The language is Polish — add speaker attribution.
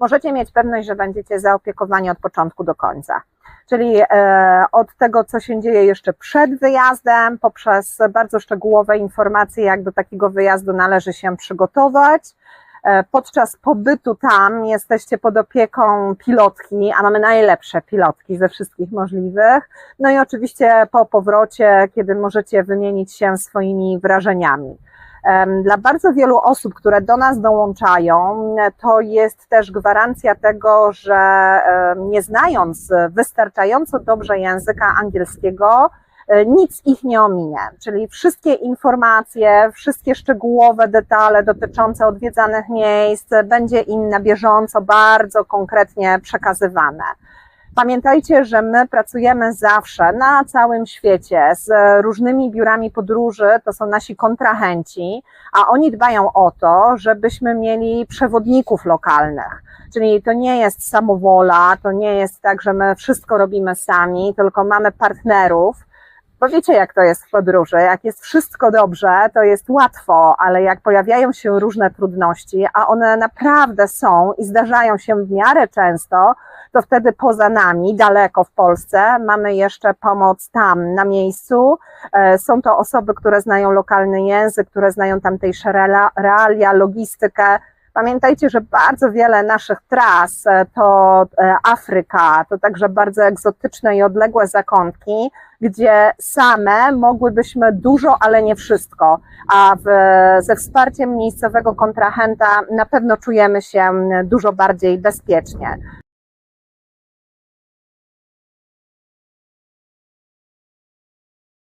Speaker 1: możecie mieć pewność, że będziecie zaopiekowani od początku do końca. Czyli e, od tego, co się dzieje jeszcze przed wyjazdem, poprzez bardzo szczegółowe informacje, jak do takiego wyjazdu należy się przygotować. E, Podczas pobytu tam jesteście pod opieką pilotki, a mamy najlepsze pilotki ze wszystkich możliwych. No i oczywiście po powrocie, kiedy możecie wymienić się swoimi wrażeniami. Dla bardzo wielu osób, które do nas dołączają, to jest też gwarancja tego, że nie znając wystarczająco dobrze języka angielskiego, e, nic ich nie ominie. Czyli wszystkie informacje, wszystkie szczegółowe detale dotyczące odwiedzanych miejsc będzie im na bieżąco bardzo konkretnie przekazywane. Pamiętajcie, że my pracujemy zawsze na całym świecie z różnymi biurami podróży, to są nasi kontrahenci, a oni dbają o to, żebyśmy mieli przewodników lokalnych. Czyli to nie jest samowola, to nie jest tak, że my wszystko robimy sami, tylko mamy partnerów. Bo wiecie, jak to jest w podróży. Jak jest wszystko dobrze, to jest łatwo, ale jak pojawiają się różne trudności, a one naprawdę są i zdarzają się w miarę często, to wtedy poza nami, daleko w Polsce, mamy jeszcze pomoc tam, na miejscu. E, Są to osoby, które znają lokalny język, które znają tamtejsze realia, logistykę. Pamiętajcie, że bardzo wiele naszych tras e, to e, Afryka, to także bardzo egzotyczne i odległe zakątki, gdzie same mogłybyśmy dużo, ale nie wszystko. A w, ze wsparciem miejscowego kontrahenta na pewno czujemy się dużo bardziej bezpiecznie.